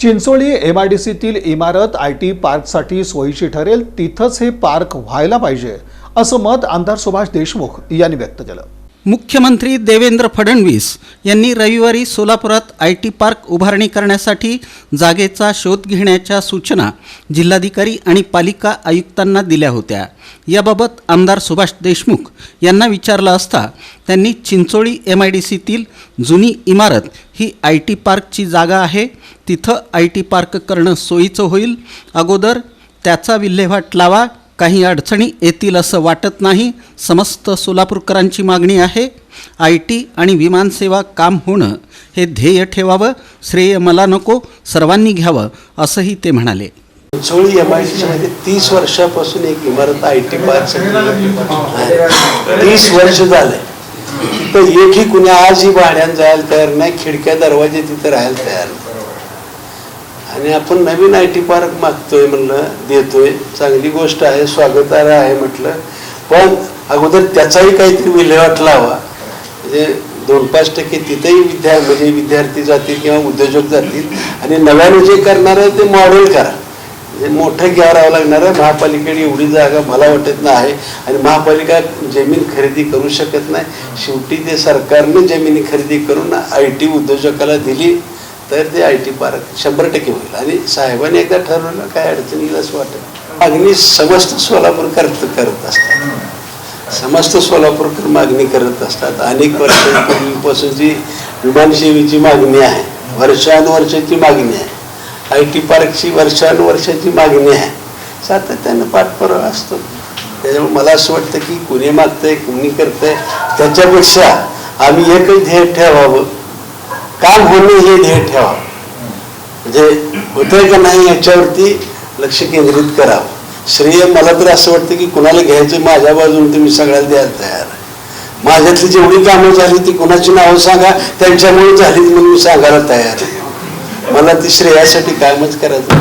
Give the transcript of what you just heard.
Chincholi M I D सीतील इमारत I T पार्कसाठी सोयीची ठरेल तिथंच हे पार्क व्हायला पाहिजे असं मत आमदार सुभाष देशमुख यांनी व्यक्त केलं. मुख्यमंत्री देवेंद्र फडणवीस यांनी रविवारी सोलापुरात आय टी पार्क उभारणी करण्यासाठी जागेचा शोध घेण्याच्या सूचना जिल्हाधिकारी आणि पालिका आयुक्तांना दिल्या होत्या. याबाबत आमदार सुभाष देशमुख यांना विचारलं असता त्यांनी चिंचोळी एम आय डी सीतील जुनी इमारत ही आय टी पार्कची जागा आहे. तिथं आय टी पार्क करणं सोयीचं होईल. अगोदर त्याचा विल्हेवाट लावा. काही अडचणी येतील असं वाटत नाही. समस्त सोलापूरकरांची मागणी आहे. आय टी आणि विमानसेवा काम होणं हे ध्येय ठेवावं. श्रेय मला नको सर्वांनी घ्यावं असंही ते म्हणाले. चोळी एम आयमध्ये तीस वर्षापासून एक इमारत आय टी पार्क तीस वर्ष झाले. तर एकही कुणी आजही भाड्यानं जायला तयार नाही खिडक्या दरवाजे तिथं राहायला तयार नाही. आणि आपण नवीन आय टी पार्क मागतोय म्हणलं देतोय. चांगली गोष्ट आहे स्वागतार्ह आहे म्हटलं. पण अगोदर त्याचाही काहीतरी विल्हेवाट लावा. म्हणजे दोन पाच टक्के तिथेही विद्या म्हणजे विद्यार्थी जातील किंवा उद्योजक जातील. आणि नव्याने जे करणार आहे ते मॉडेल करा. म्हणजे मोठं घ्यावं राहावं लागणार आहे. महापालिकेने एवढी जागा मला वाटत नाही. आहे आणि महापालिका जमीन खरेदी करू शकत नाही. शेवटी ते सरकारने जमीन खरेदी करून आय टी उद्योजकाला दिली. तर ते आय टी पार्क शंभर टक्के होईल. आणि साहेबांनी एकदा ठरवलं काय अडचण येईल असं वाटत मागणी समस्त सोलापूर करत करत असतात. समस्त सोलापूरकर मागणी करत असतात. अनेक वर्षांपूर्वीपासूनची विमानसेवेची मागणी आहे वर्षानुवर्षाची मागणी आहे आय टी पार्कची वर्षानुवर्षाची मागणी आहे. सातत्यानं पाठपुरावा असतो. त्याच्यामुळे मला असं वाटतं की कुणी मागतंय कुणी करतंय त्याच्यापेक्षा आम्ही एकच ध्येय ठेवावं. काम होणे हे ध्येय ठेवावं म्हणजे होतंय का नाही याच्यावरती लक्ष केंद्रित करावं श्रेय मला तर असं वाटतं की कुणाला घ्यायचं माझ्या बाजूने तुम्ही सगळ्याला द्यायला तयार आहे. माझ्यातली जेवढी कामं झाली ती कुणाची नावं सांगा त्यांच्यामुळे झालीत म्हणून मी सांगायला तयार आहे. मला ती श्रेयासाठी कामच करायचं.